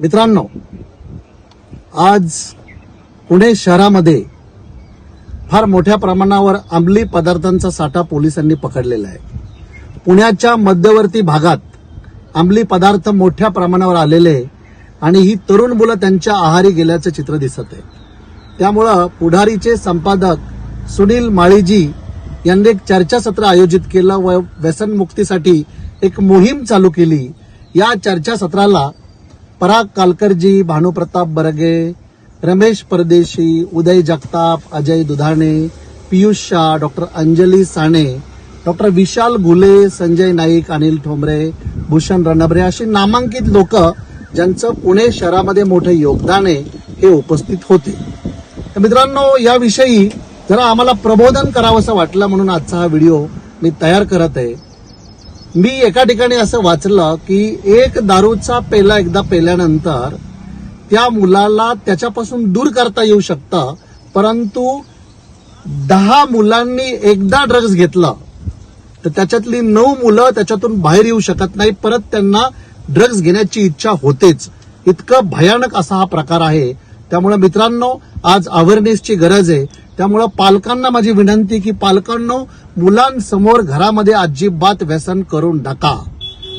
मित्रांनो आज पुणे शहरामध्ये फार मोठ्या प्रमाणावर अंमली पदार्थांचा साठा पोलिसांनी पकडलेला आहे. पुण्याच्या मध्यवर्ती भागात अंमली पदार्थ मोठ्या प्रमाणावर आलेले आणि ही तरुण मुलं त्यांच्या आहारी गेल्याचं चित्र दिसत आहे. त्यामुळं पुढारीचे संपादक सुनील माळीजी यांनी एक चर्चासत्र आयोजित केलं व व्यसनमुक्तीसाठी एक मोहीम चालू केली. या चर्चासत्राला पराग कालकरजी भानुप्रताप बरगे रमेश परदेशी उदय जगताप अजय दुधाणे पियुष शाह डॉक्टर अंजली साने डॉक्टर विशाल घुले संजय नाईक अनिल ठोंबरे भूषण रणभरे अशी नामांकित लोक ज्यांचं पुणे शहरामध्ये मोठं योगदान आहे हे उपस्थित होते. तर मित्रांनो याविषयी जरा आम्हाला प्रबोधन करावंसं वाटलं म्हणून आजचा हा व्हिडिओ मी तयार करत आहे. मी एका ठिकाणी असं वाचलं की एक दारूचा पेला एकदा पेल्यानंतर त्या मुलाला त्याच्यापासून दूर करता येऊ शकतं परंतु दहा मुलांनी एकदा ड्रग्ज घेतला तर त्याच्यातली नऊ मुलं त्याच्यातून बाहेर येऊ शकत नाही परत त्यांना ड्रग्ज घेण्याची इच्छा होतेच. इतकं भयानक असा हा प्रकार आहे. त्यामुळे मित्रांनो आज अवेअरनेसची गरज आहे. त्यामुळं पालकांना माझी विनंती की पालकांनो मुलांसमोर घरामध्ये अजिबात व्यसन करू नका.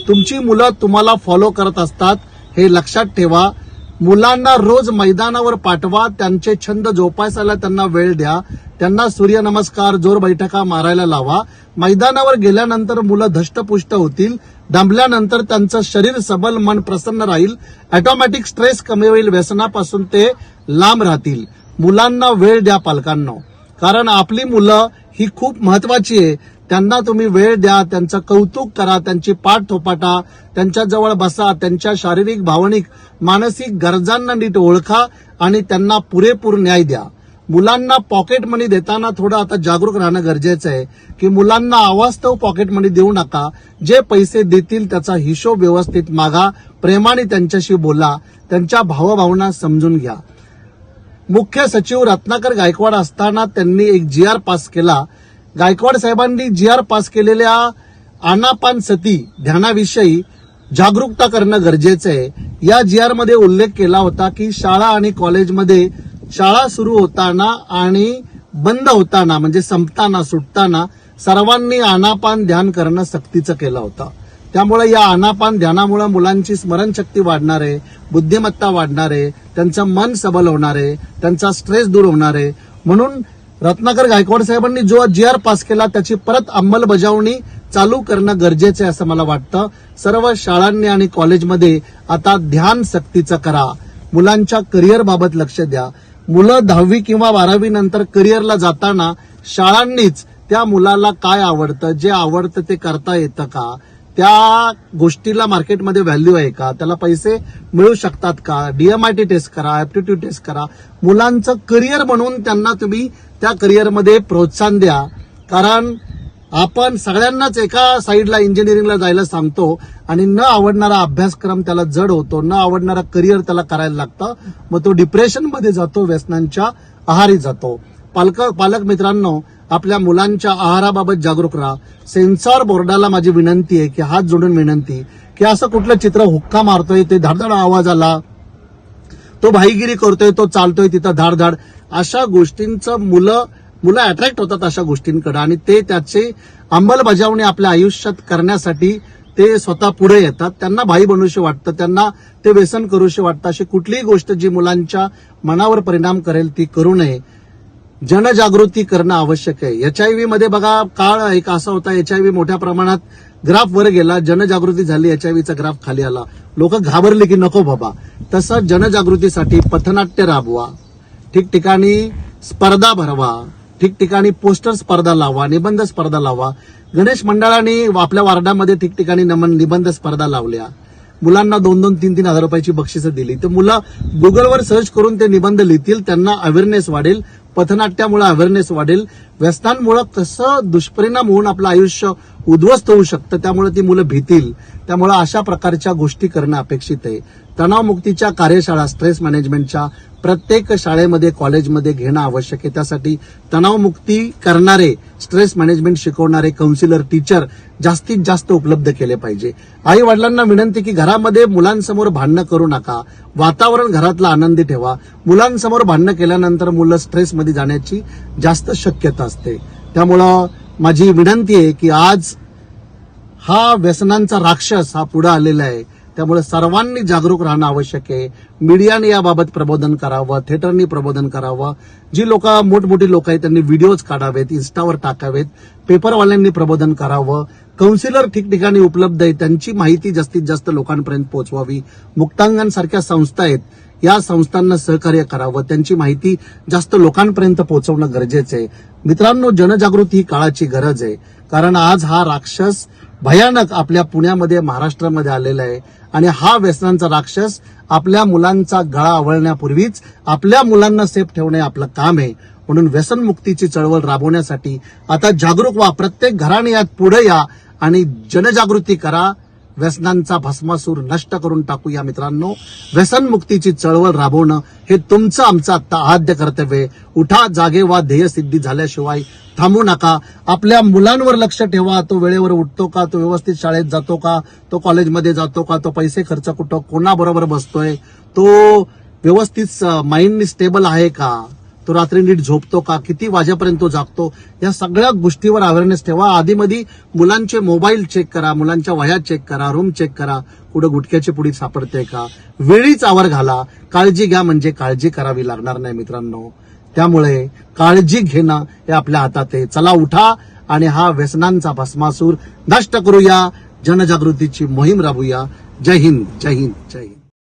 तुमची मुलं तुम्हाला फॉलो करत असतात हे लक्षात ठेवा. मुलांना रोज मैदानावर पाठवा त्यांचे छंद जोपासायला त्यांना वेळ द्या. त्यांना सूर्यनमस्कार जोर बैठका मारायला लावा. मैदानावर गेल्यानंतर मुलं धष्टपुष्ट होतील दमल्यानंतर त्यांचं शरीर सबल मन प्रसन्न राहील. ऑटोमॅटिक स्ट्रेस कमी होईल. व्यसनापासून ते लांब राहतील. मुलांना वेळ द्या पालकांना. कारण आपली मुलं ही खूप महत्वाची आहे. त्यांना तुम्ही वेळ द्या त्यांचं कौतुक करा त्यांची पाठ थोपाटा त्यांच्याजवळ बसा त्यांच्या शारीरिक भावनिक मानसिक गरजांना नीट ओळखा आणि त्यांना पुरेपूर न्याय द्या. मुलांना पॉकेट मनी देताना थोडं आता जागरूक राहणं गरजेचं आहे. की मुलांना अवास्तव पॉकेट मनी देऊ नका. जे पैसे देतील त्याचा हिशोब व्यवस्थित मागा. प्रेमाने त्यांच्याशी बोला. त्यांच्या भावभावना समजून घ्या. मुख्य सचिव रत्नाकर गायकवाड असताना त्यांनी एक जी आर पास केला. गायकवाड साहेबांनी जी आर पास केलेल्या आनापान सती ध्यानाविषयी जागरूकता करणं गरजेचं आहे. या जी आरमध्ये उल्लेख केला होता की शाळा आणि कॉलेजमध्ये शाळा सुरू होताना आणि बंद होताना म्हणजे संपताना सुटताना सर्वांनी आनापान ध्यान करणं सक्तीचं केलं होतं. त्यामुळे या आनापान ध्यानामुळे मुलांची स्मरणशक्ती वाढणार आहे बुद्धिमत्ता वाढणार आहे त्यांचं मन सबल होणार आहे त्यांचा स्ट्रेस दूर होणार. आहे म्हणून रत्नाकर गायकवाड साहेबांनी जो जी आर पास केला त्याची परत अंमलबजावणी चालू करणं गरजेचं आहे असं मला वाटतं. सर्व शाळांनी आणि कॉलेजमध्ये आता ध्यान सक्तीचं करा. मुलांच्या करिअरबाबत लक्ष द्या. मुलं दहावी किंवा बारावी नंतर करिअरला जाताना शाळांनीच त्या मुलाला काय आवडतं जे आवडतं ते करता येतं का? त्या गोष्टीला मार्केटमध्ये व्हॅल्यू आहे का? त्याला पैसे मिळू शकतात का? डीएमआयटी टेस्ट करा ॲप्टिट्यूड टेस्ट करा. मुलांचं करिअर बनवून त्यांना तुम्ही त्या करिअरमध्ये प्रोत्साहन द्या. कारण आपण सगळ्यांनाच एका साईडला इंजिनिअरिंगला जायला सांगतो आणि न आवडणारा अभ्यासक्रम त्याला जड होतो न आवडणारा करिअर त्याला करायला लागतं. मग तो डिप्रेशनमध्ये जातो व्यसनांच्या आहारी जातो. पालक पालक मित्रांनो आपल्या मुलांच्या आहाराबाबत जागरूक राहा. सेन्सॉर बोर्डाला माझी विनंती आहे की हात जोडून विनंती की असं कुठलं चित्र हुक्का मारतोय ते धडधड आवाज आला तो भाईगिरी करतोय तो चालतोय तिथं धाडधाड. अशा गोष्टींचं मुलं मुलं अट्रॅक्ट होतात अशा गोष्टींकडे आणि ते त्याची अंमलबजावणी आपल्या आयुष्यात करण्यासाठी ते स्वतः पुढे येतात. त्यांना भाई बनूशी वाटतं त्यांना ते व्यसन करूशी वाटतं. अशी कुठलीही गोष्ट जी मुलांच्या मनावर परिणाम करेल ती करू नये. जनजागृती करणं आवश्यक आहे. एचआयव्ही मध्ये बघा काळ एक असा होता एचआयव्ही मोठ्या प्रमाणात ग्राफ वर गेला जनजागृती झाली एचआयव्हीचा ग्राफ खाली आला. लोक घाबरले की नको बाबा. तसं जनजागृतीसाठी पथनाट्य राबवा. ठिकठिकाणी स्पर्धा भरवा. ठिकठिकाणी पोस्टर स्पर्धा लावा निबंध स्पर्धा लावा. गणेश मंडळाने आपल्या वार्डामध्ये ठिकठिकाणी नमन निबंध स्पर्धा लावल्या. मुलांना दोन दोन तीन तीन हजार रुपयाची बक्षिसं दिली. तर मुलं गुगलवर सर्च करून ते निबंध लिहितील त्यांना अवेअरनेस वाढेल पथनाट्यामुळे अवेअरनेस वाढेल. व्यसनांमुळे कसं दुष्परिणाम होऊन आपलं आयुष्य उद्ध्वस्त होऊ शकतं. त्यामुळे ती मुलं भीतील. त्यामुळे अशा प्रकारच्या गोष्टी करणं अपेक्षित आहे. तणावमुक्तीच्या कार्यशाळा स्ट्रेस मॅनेजमेंटच्या प्रत्येक शाळेमध्ये कॉलेजमध्ये घेणं आवश्यक आहे. त्यासाठी तणावमुक्ती करणारे स्ट्रेस मॅनेजमेंट शिकवणारे काउन्सिलर टीचर जास्तीत जास्त उपलब्ध केले पाहिजे. आई वडिलांना विनंती की घरामध्ये मुलांसमोर भांडणं करू नका. वातावरण घरातलं आनंदी ठेवा. मुलांसमोर भांडणं केल्यानंतर मुलं स्ट्रेसमध्ये जाण्याची जास्त शक्यता असते. त्यामुळं माझी विनंती आहे की आज हा व्यसनांचा राक्षस हा पुढे आलेला आहे. त्यामुळे सर्वांनी जागरूक राहणं आवश्यक आहे. मीडियाने याबाबत प्रबोधन करावं थिएटरनी प्रबोधन करावं. जी लोक मोठमोठी लोक आहेत त्यांनी व्हिडिओज काढावेत इन्स्टावर टाकावेत. पेपरवाल्यांनी प्रबोधन करावं. काउन्सिलर ठिकठिकाणी उपलब्ध आहेत त्यांची माहिती जास्तीत जास्त लोकांपर्यंत पोहोचवावी. मुक्तांगांसारख्या संस्था आहेत या संस्थांना सहकार्य करावं. त्यांची माहिती जास्त लोकांपर्यंत पोहोचवणं गरजेचं आहे. मित्रांनो जनजागृती ही काळाची गरज आहे. कारण आज हा राक्षस भयानक आपल्या पुण्यामध्ये महाराष्ट्रामध्ये आलेला आहे. आणि हा व्यसनांचा राक्षस आपल्या मुलांचा गळा आवळण्यापूर्वीच आपल्या मुलांना सेफ ठेवणे आपलं काम आहे. म्हणून व्यसनमुक्तीची चळवळ राबवण्यासाठी आता जागरूक व्हा. प्रत्येक घराने यात पुढे या आणि जनजागृती करा. व्यसनांचा भस्मासूर नष्ट करून टाकूया मित्रांनो. व्यसनमुक्तीची चळवळ राबवणं हे तुमचं आमचं आता आद्य कर्तव्य उठा जागे वा ध्येय सिद्धी झाल्याशिवाय थांबू नका. आपल्या मुलांवर लक्ष ठेवा. तो वेळेवर उठतो का? तो व्यवस्थित शाळेत जातो का? तो कॉलेजमध्ये जातो का? तो पैसे खर्च कुठं? कोणाबरोबर बसतोय? तो व्यवस्थित माइंड स्टेबल आहे का? तो रात्री नीट झोपतो का? किती वाजेपर्यंत तो जागतो? या सगळ्या गोष्टीवर अवेअरनेस ठेवा. आधीमध्ये मुलांचे मोबाईल चेक करा मुलांच्या वह्या चेक करा रूम चेक करा. कुठं गुटख्याची पुढी सापडते का? वेळीच आवर घाला. काळजी घ्या म्हणजे काळजी करावी लागणार नाही मित्रांनो. त्यामुळे काळजी घेणं हे आपल्या हातात आहे. चला उठा आणि हा व्यसनांचा भस्मासूर नष्ट करूया. जनजागृतीची मोहीम राबूया. जय हिंद जय हिंद जय हिंद.